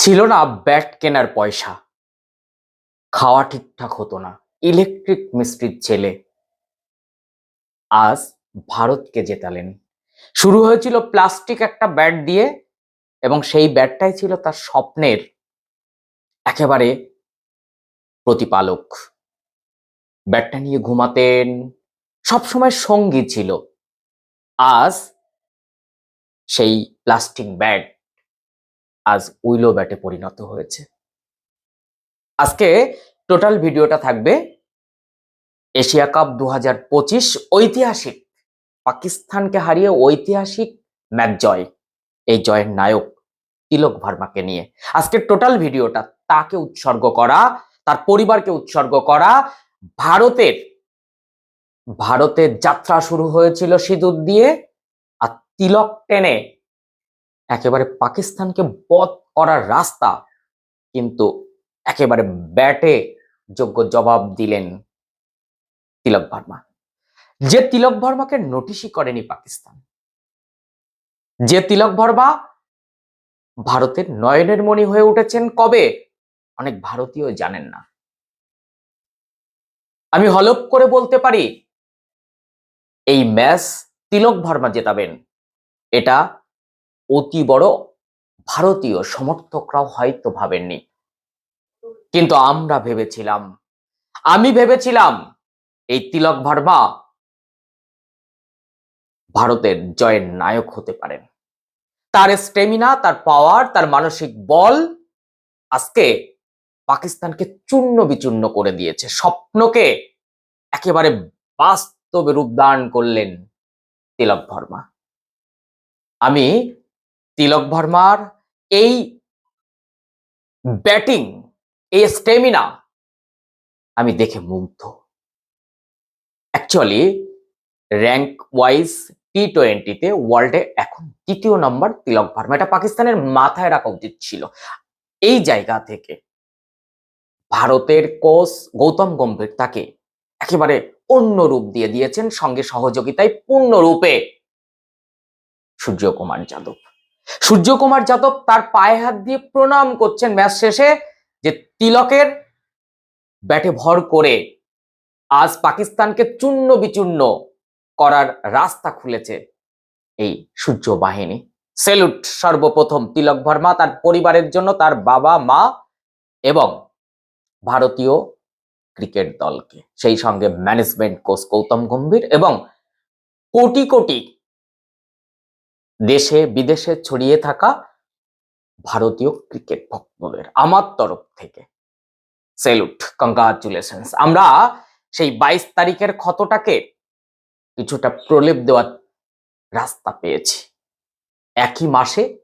ছিল না ব্যাট কেনার পয়সা। খাওয়া ঠিকঠাক হতো না। ইলেকট্রিক মিস্ত্রির ছেলে। আজ ভারতকে জেতালেন। শুরু হয়েছিল প্লাস্টিক একটা ব্যাট দিয়ে এবং সেই ব্যাটটাই ছিল তার স্বপ্নের একেবারে প্রতিপালক। ব্যাটটা নিয়ে ঘুমাতেন। সবসময় সঙ্গী ছিল। আজ সেই প্লাস্টিক ব্যাট আজ উইলো ব্যাটে পরিণত হয়েছে। আজকে টোটাল ভিডিওটা থাকবে এশিয়া কাপ দু ঐতিহাসিক, পাকিস্তানকে হারিয়ে ঐতিহাসিক ম্যাচ জয়, এই জয়ের নায়ক তিলক ভার্মাকে নিয়ে। আজকের টোটাল ভিডিওটা তাকে উৎসর্গ করা, তার পরিবারকে উৎসর্গ করা, ভারতের ভারতের যাত্রা শুরু হয়েছিল সিঁদুর দিয়ে, আর তিলক টেনে একেবারে পাকিস্তানকে বধ করার রাস্তা, কিন্তু একেবারে ব্যাটে যোগ্য জবাব দিলেন তিলক ভার্মা। যে তিলক ভার্মাকে নোটিশই করেনি পাকিস্তান, যে তিলক ভার্মা ভারতের নয়নের মণি হয়ে উঠেছেন কবে, অনেক ভারতীয় জানেন না। আমি হলপ করে বলতে পারি, এই ম্যাচ তিলক ভার্মা জেতাবেন, এটা অতি বড় ভারতীয় সমর্থকরাও হয়তো ভাবেননি। কিন্তু আমরা ভেবেছিলাম, আমি ভেবেছিলাম এই তিলক ভার্মা ভারতের জয়ের নায়ক হতে পারেন। তার স্টেমিনা তার পাওয়ার তার মানসিক বল আজকে পাকিস্তানকে চূর্ণ বিচূর্ণ করে দিয়েছে। স্বপ্নকে একেবারে বাস্তবে রূপদান করলেন তিলক ভার্মা। আমি তিলক ভার্মার এই ব্যাটিং, এই স্টেমিনা আমি দেখে মুগ্ধ। অ্যাকচুয়ালি র্যাঙ্ক ওয়াইজ টি টোয়েন্টিতে ওয়ার্ল্ডে এখন তৃতীয় নম্বর তিলক ভার্মা। এটা পাকিস্তানের মাথায় রাখা উচিত ছিল। এই জায়গা থেকে ভারতের কোচ গৌতম গম্ভীর তাকে একেবারে অন্য রূপ দিয়ে দিয়েছেন, সঙ্গে সহযোগিতায় পূর্ণরূপে সূর্যকুমার যাদব। সূর্যকুমার যাদব তার পায়ে হাত দিয়ে প্রণাম করছেন ম্যাচ শেষে যে তিলকের ব্যাটে ভর করে আজ পাকিস্তানকে চূর্ণ বিচূর্ণ করার রাস্তা খুলেছে এই সূর্য বাহিনী সেলুট সর্বপ্রথম তিলক ভার্মা তার পরিবারের জন্য তার বাবা, মা এবং ভারতীয় ক্রিকেট দলকে। সেই সঙ্গে ম্যানেজমেন্ট কোচ গৌতম গম্ভীর এবং কোটি কোটি দেশে, বিদেশে ছড়িয়ে থাকা ভারতীয় ক্রিকেট ভক্তদের আমার তরফ থেকে সেলুট কংগ্রাচুলেশন আমরা সেই বাইশ তারিখের ক্ষতটাকে কিছুটা প্রলেপ দেওয়ার রাস্তা পেয়েছি। একই মাসে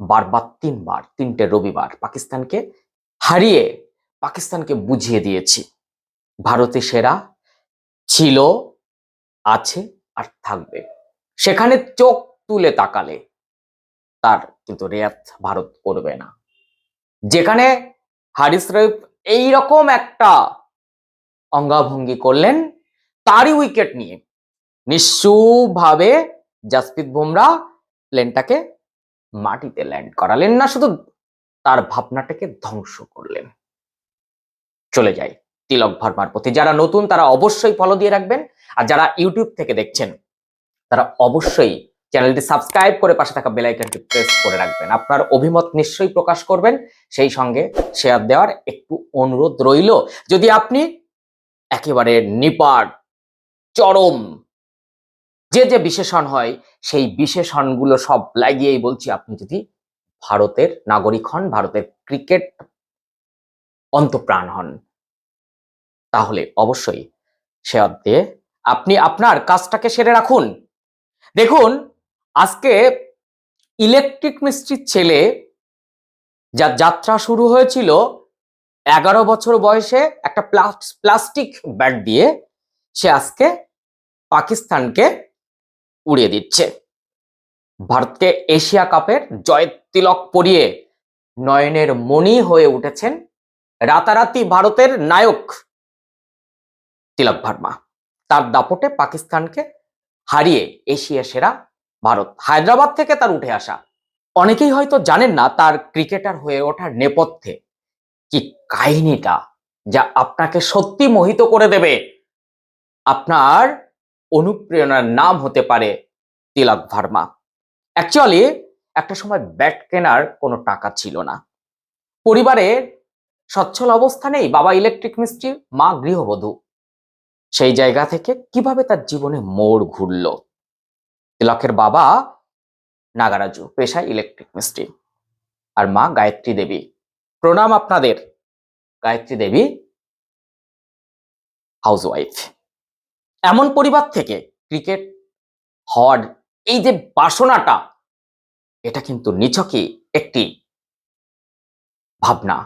বারবার তিনবার, তিনটে রবিবার পাকিস্তানকে হারিয়ে পাকিস্তানকে বুঝিয়ে দিয়েছি। ভারতে সেরা ছিল, আছে আর থাকবে। সেখানে চোখ তুলে তাকালে তার কিন্তু রেয়াত ভারত করবে না। যেখানে হারিস রইফ এইরকম একটা অঙ্গাভঙ্গি করলেন, তারই উইকেট নিয়ে। নিশ্চুভাবে জাসপ্রীত বুমরা প্লেনটাকে মাটিতে ল্যান্ড করালেন না, শুধু তার ভাবনাটাকে ধ্বংস করলেন। চলে যাই তিলক ভার্মার প্রতি যারা নতুন, তারা অবশ্যই ফলো দিয়ে রাখবেন। আর যারা ইউটিউব থেকে দেখছেন, তারা অবশ্যই চ্যানেলটি সাবস্ক্রাইব করে পাশে থাকা বেল আইকনটি প্রেস করে রাখবেন। আপনার অভিমত নিশ্চয়ই প্রকাশ করবেন। সেই সঙ্গে শেয়ার দেওয়ার একটু অনুরোধ রইল। যদি আপনি একেবারে নিপাট চরম, যে যে বিশেষণ হয়, সেই বিশেষণগুলো সব লাগিয়েই বলছি, আপনি যদি ভারতের নাগরিক হন, ভারতের ক্রিকেট অন্তপ্রাণ হন, তাহলে অবশ্যই শেয়ার দিয়ে আপনি আপনার কাজটাকে সেরে রাখুন। দেখুন আজকে ইলেকট্রিক মিস্ত্রির ছেলে যার যাত্রা শুরু হয়েছিল এগারো বছর বয়সে একটা প্লাস্টিক ব্যাট দিয়ে সে আজকে পাকিস্তানকে উড়িয়ে দিচ্ছে। ভারতকে এশিয়া কাপের জয় তিলক পরিয়ে নয়নের মণি হয়ে উঠেছেন রাতারাতি ভারতের নায়ক তিলক ভার্মা। তার দাপটে পাকিস্তানকে হারিয়ে এশিয়া সেরা ভারত। হায়দ্রাবাদ থেকে তার উঠে আসা। অনেকেই হয়তো জানেন না তার ক্রিকেটার হয়ে ওঠার নেপথ্যে কি কাহিনীটা যা আপনাকে সত্যি মোহিত করে দেবে। আপনার অনুপ্রেরণার নাম হতে পারে তিলক ভার্মা। অ্যাকচুয়ালি একটা সময় ব্যাট কেনার কোনো টাকা ছিল না। পরিবারের সচ্ছল অবস্থা নেই, বাবা ইলেকট্রিক মিস্ত্রি, মা গৃহবধূ। সেই জায়গা থেকে কীভাবে তার জীবনে মোড় ঘুরল? তিলকের বাবা নাগারাজু, পেশায় ইলেকট্রিক মিস্ত্রি। আর মা গায়ত্রী দেবী। প্রণাম আপনাদের। গায়ত্রী দেবী হাউসওয়াইফ এমন পরিবার থেকে ক্রিকেট হওয়ার এই যে বাসনাটা, এটা কিন্তু নিছকই একটি ভাবনা।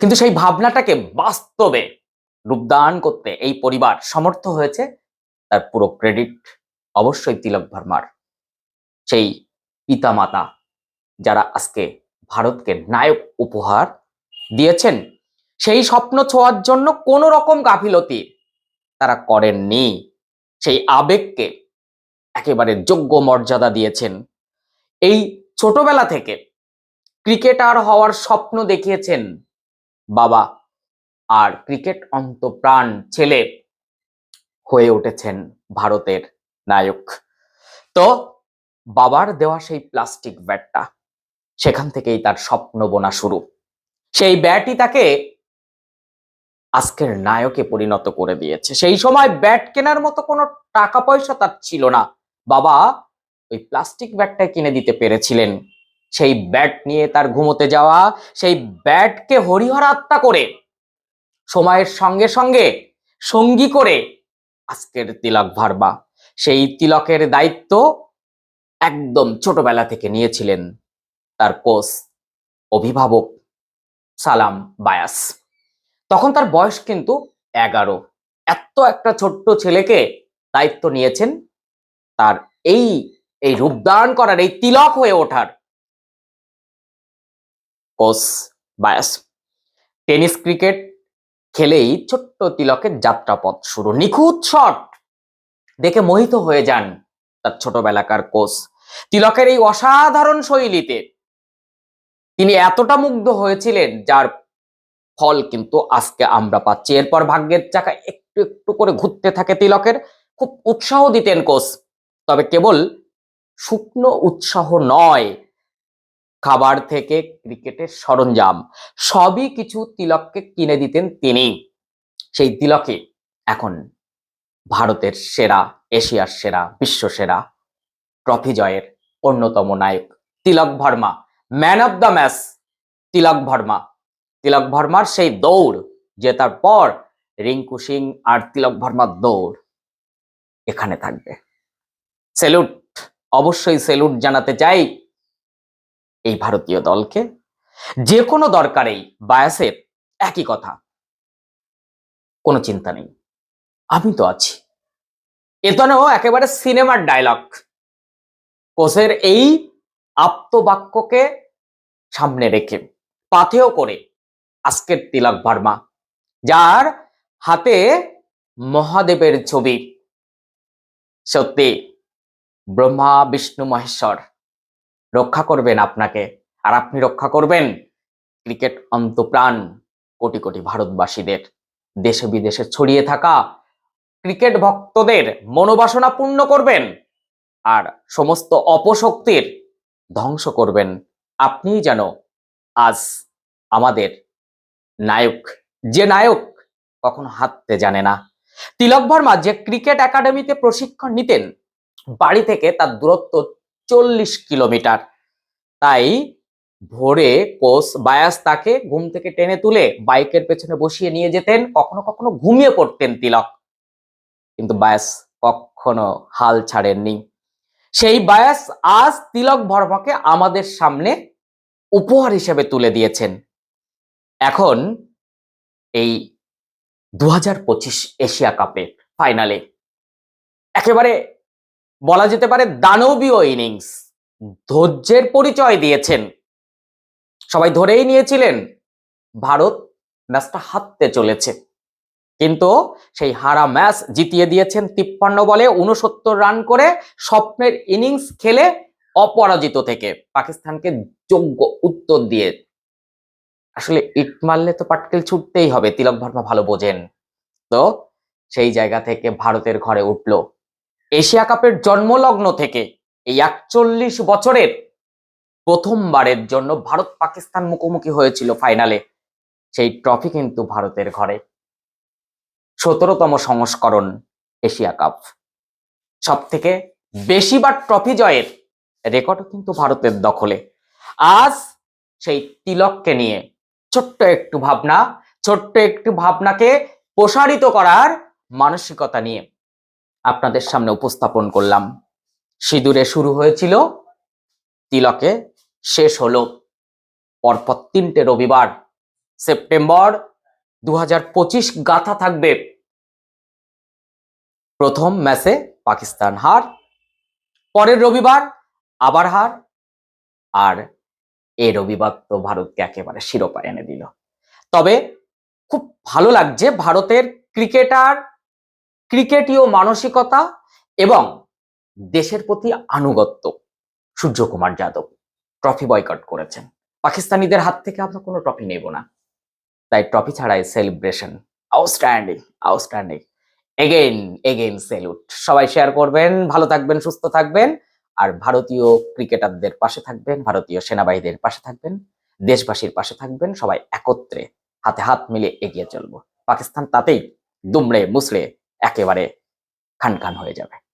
কিন্তু সেই ভাবনাটাকে বাস্তবে রূপদান করতে এই পরিবার সমর্থ হয়েছে, তার পুরো ক্রেডিট অবশ্যই তিলক ভার্মার। সেই পিতামাতা যারা আজকে ভারতকে নায়ক উপহার দিয়েছেন, সেই স্বপ্ন ছোঁয়ার জন্য কোনো রকম গাফিলতি তারা করেননি। সেই আবেগকে একেবারে যোগ্য মর্যাদা দিয়েছেন। এই ছোটবেলা থেকে ক্রিকেটার হওয়ার স্বপ্ন দেখিয়েছেন বাবা আর ক্রিকেট অন্তপ্রাণ ছেলে হয়ে উঠেছেন ভারতের নায়ক। তো বাবার দেওয়া সেই প্লাস্টিক ব্যাটটা সেখান থেকেই তার স্বপ্ন বোনা শুরু। সেই ব্যাটই তাকে আজকের নায়কে পরিণত করে দিয়েছে। সেই সময় ব্যাট কেনার মতো কোনো টাকা পয়সা তার ছিল না। বাবা ওই প্লাস্টিক ব্যাটটাই কিনে দিতে পেরেছিলেন। সেই ব্যাট নিয়ে তার ঘুমোতে যাওয়া, সেই ব্যাটকে হরিহর আত্মা করে সময়ের সঙ্গে সঙ্গে সঙ্গী করে আজকের তিলক ভার্বা সেই তিলকের দায়িত্ব একদম ছোটবেলা থেকে নিয়েছিলেন তার কোচ, অভিভাবক সালাম বায়াস। তখন তার বয়স কিন্তু এগারো। এত একটা ছোট্ট ছেলেকে দায়িত্ব নিয়েছেন তার এই এই রূপদান করার, এই তিলক হয়ে ওঠার কোচ বায়াস। টেনিস ক্রিকেট খেলেই ছোট্ট তিলকের যাত্রাপথ শুরু। নিখুঁত শট দেখে মোহিত হয়ে যান তার ছোটবেলাকার কোচ। তিলকের এই অসাধারণ শৈলীতে তিনি এতটা মুগ্ধ হয়েছিলেন, যার ফল কিন্তু আজকে আমরা পাচ্ছি। এরপর ভাগ্যের চাকা একটু একটু করে ঘুরতে থাকে তিলকের। খুব উৎসাহ দিতেন কোচ। তবে কেবল শুকনো উৎসাহ নয়, খাবার থেকে ক্রিকেটের সরঞ্জাম, সবই কিছু তিলককে কিনে দিতেন তিনি। সেই তিলকে এখন ভারতের সেরা, এশিয়ার সেরা, বিশ্ব সেরা ট্রফি জয়ের অন্যতম নায়ক Tilak Varma. Man of the match Tilak Varma. Tilak ভার্মার সেই দৌড়, জেতার পর রিঙ্কু সিং আর তিলক ভার্মার দৌড় এখানে থাকবে। সেলুট অবশ্যই সেলুট জানাতে চাই এই ভারতীয় দলকে। যে কোনো দরকারেই বায়াসের একই কথা, কোনো চিন্তা নেই। আমি তো আছি। এতনেও একেবারে সিনেমার ডায়লগ কোচের এই আপ্তবাক্যকে সামনে রেখে পাথেও করে আজকের তিলক ভার্মা, যার হাতে মহাদেবের ছবি। সত্যি, ব্রহ্মা, বিষ্ণু, মহেশ্বর রক্ষা করবেন আপনাকে, আর আপনি রক্ষা করবেন ক্রিকেট অন্তপ্রাণ কোটি কোটি ভারতবাসীদের। দেশে বিদেশে ছড়িয়ে থাকা ক্রিকেট ভক্তদের মনোবাসনা পূর্ণ করবেন আর সমস্ত অপশক্তির ধ্বংস করবেন। আপনিই যেন আজ আমাদের নায়ক, যে নায়ক কখনো হাঁটতে জানে না। তিলক ভার্মা যে ক্রিকেট একাডেমিতে প্রশিক্ষণ নিতেন, বাড়ি থেকে তার দূরত্ব চল্লিশ কিলোমিটার। তাই ভোরে কোচ বায়াস তাকে ঘুম থেকে টেনে তুলে বাইকের পেছনে বসিয়ে নিয়ে যেতেন, কখনো কখনো ঘুমিয়ে পড়তেন তিলক। কিন্তু বায়াস কখনো হাল ছাড়েননি। সেই বায়াস আজ তিলক ভর্মাকে আমাদের সামনে উপহার হিসেবে তুলে দিয়েছেন। এখন এই দু হাজার পঁচিশ এশিয়া কাপের ফাইনালে। একেবারে বলা যেতে পারে দানবীয় ইনিংস। ধৈর্যের পরিচয় দিয়েছেন। সবাই ধরেই নিয়েছিলেন, ভারত ম্যাচটা হাততে চলেছে। কিন্তু সেই হারা ম্যাচ জিতিয়ে দিয়েছেন তিপ্পান্ন বলে উনসত্তর রান করে স্বপ্নের ইনিংস খেলে অপরাজিত থেকে। পাকিস্তানকে যোগ্য উত্তর দিয়ে। আসলে ইট মারলে তো পাটকেল ছুটতেই হবে, তিলক ভার্মা ভালো বোঝেন। তো সেই জায়গা থেকে ভারতের ঘরে উঠল। এশিয়া কাপের জন্মলগ্ন থেকে এই একচল্লিশ বছরের প্রথমবারের জন্য ভারত পাকিস্তান মুখোমুখি হয়েছিল ফাইনালে সেই ট্রফি কিন্তু ভারতের ঘরে। সতেরোতম সংস্করণ এশিয়া কাপ। সব থেকে বেশিবার ট্রফি জয়ের রেকর্ডও কিন্তু ভারতের দখলে। আজ সেই তিলককে নিয়ে ছোট্ট একটু ভাবনা ছোট্ট একটু ভাবনাকে প্রসারিত করার মানসিকতা নিয়ে আপনাদের সামনে উপস্থাপন করলাম। সিঁদুরে শুরু হয়েছিল তিলকে শেষ হলো। পরপর তিনটে রবিবার সেপ্টেম্বর দু হাজার পঁচিশ গাথা থাকবে। প্রথম ম্যাচে পাকিস্তান হার, পরের রবিবার আবার হার, আর এই রবিবার তো ভারতকে একেবারে শিরোপা এনে দিল। তবে খুব ভালো লাগছে ভারতের ক্রিকেটার, ক্রিকেটীয় মানসিকতা এবং দেশের প্রতি আনুগত্য। সূর্যকুমার যাদব ট্রফি বয়কট করেছেন। পাকিস্তানিদের হাত থেকে আমরা কোনো ট্রফি নেব না। তাই ট্রফি ছাড়াই celebration. Outstanding outstanding. Again again salute. সবাই শেয়ার করবেন, ভালো থাকবেন, সুস্থ থাকবেন। আর ভারতীয় ক্রিকেটারদের পাশে থাকবেন, ভারতীয় সেনাবাহিনীর পাশে থাকবেন, দেশবাসীর পাশে থাকবেন, সবাই একত্রে হাতে হাত মিলে এগিয়ে চলবো। পাকিস্তান তাতেই দুমড়ে মুসড়ে একেবারে খান খান হয়ে যাবে।